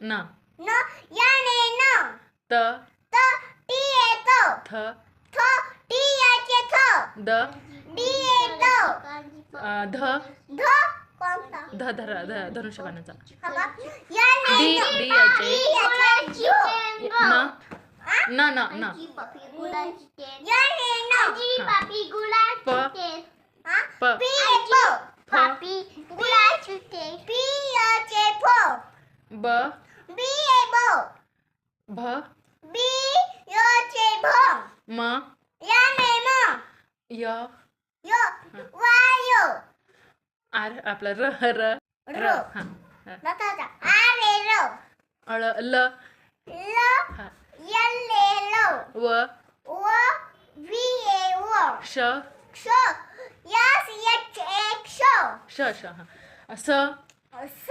न. न याने न. त. त टी ये त. थ. थ टी ये चे थ. द. डी अ, ध. ध कोणता? ध धर ध धनुष्यबाणाचा. याने डी न. डी याचे याचे न. न न न. याने न. प. हा प. पी ये प. फ पी य चे फ ब बी ये ब. भ. बी. य चे भ. म. याने म. य. य. वाय. आर आपला र र. र. हा र अळ ल ल. ल व. व. वी ये व. श. क्ष. यस एक श श श हा. स. ए स.